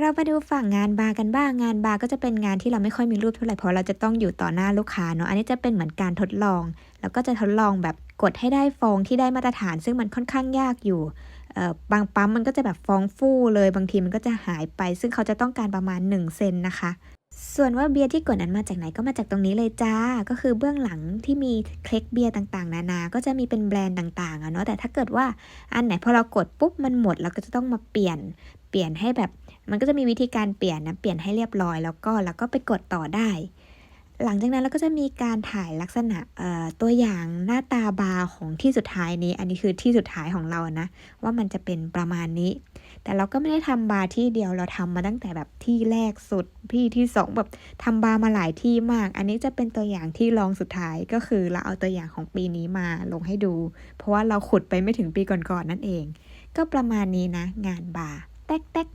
เรามาดูฝั่งงานบาร์กันบ้าง งานบาร์ก็จะเป็นงานที่เราไม่ค่อยมีรูปเท่าไหร่เพราะเราจะต้องอยู่ต่อหน้าลูกค้าเนาะ อันนี้จะเป็นเหมือนการทดลอง แล้วก็จะทดลองแบบกดให้ได้ฟองที่ได้มาตรฐาน ซึ่งมันค่อนข้างยากอยู่เอ่อบางปั๊มมันก็จะแบบฟองฟู่เลย บางทีมันก็จะหายไป ซึ่งเขาจะต้องการประมาณ 1 เซนนะคะ ส่วนว่าเบียร์ที่กดนั้นมาจากไหนก็มาจากตรงนี้เลยจ้า ก็คือเบื้องหลังที่มีเคล็กเบียร์ต่างๆ นานา ก็จะมีเป็นแบรนด์ต่างๆอะเนาะ แต่ถ้าเกิดว่าอันไหนพอเรากดปุ๊บมันหมดเราก็จะต้องมาเปลี่ยน เปลี่ยนให้แบบ มันก็จะมีวิธีการเปลี่ยนนะ เปลี่ยนให้เรียบร้อยแล้วก็แล้วก็ไปกดต่อได้ หลังจากนั้นเราก็จะมีการถ่ายลักษณะตัวอย่างหน้าตาบาร์ของที่สุดท้ายนี้ อันนี้คือที่สุดท้ายของเรานะ ว่ามันจะเป็นประมาณนี้ แต่เราก็ไม่ได้ทำบาร์ที่เดียวเราทำมาตั้งแต่แบบที่แรกสุดที่ที่สองแบบทำบาร์มาหลายที่มาก อันนี้จะเป็นตัวอย่างที่ลองสุดท้ายก็คือเราเอาตัวอย่างของปีนี้มาลงให้ดู เพราะว่าเราขุดไปไม่ถึงปีก่อนๆนนั่นเอง ก็ประมาณนี้นะ งานบาร์แต๊กแต๊ก